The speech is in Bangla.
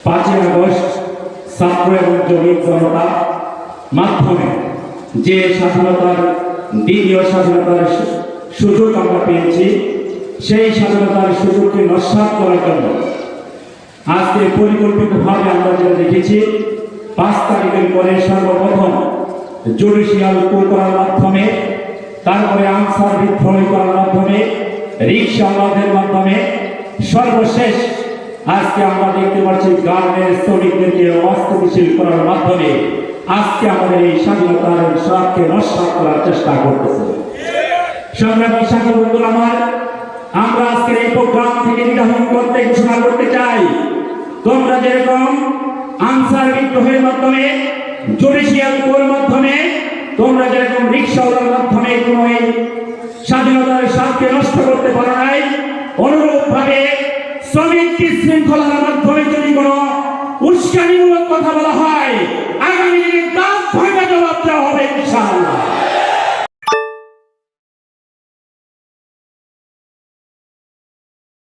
পাঁচই আগস্ট ছাত্র এবং জমির জনতা মাধ্যমে যে স্বাধীনতার দ্বিতীয় স্বাধীনতার সুযোগ আমরা পেয়েছি, সেই স্বাধীনতার সুযোগকে নস্বাত করার জন্য আজকে পরিকল্পিতভাবে আমরা যেটা দেখেছি, পাঁচ তারিখের পরে সর্বপ্রথম জুডিশিয়াল কু করার মাধ্যমে, তারপরে আনসার বিদ্রোহী করার মাধ্যমে রিক্সা আওয়াজের মাধ্যমে সর্বশেষ আজকে আমরা দেখতে পাচ্ছি গার্মেন্টস শ্রমিকদেরকে অস্থিতিশীল করার মাধ্যমে আজকে আমাদের এই স্বাধীনতার স্বাদকে নস্বাত করার চেষ্টা করতেছে। বন্ধুরা আমার, আমরা আজকের এই প্রোগ্রাম থেকে করতে ঘোষণা করতে চাই। তোমরা যেরকম আনসার বিদ্রোহের মাধ্যমে, জুডিশিয়াল কোর মাধ্যমে, তোমরা যেরকম রিক্সাওয়ালার মাধ্যমে কোনো এই স্বাধীনতার নষ্ট করতে পারো নাই অনুরূপ ভাবে শ্রমিক শৃঙ্খলার মাধ্যমে যদি কোনো উস্কানিমূলক কথা বলা হয়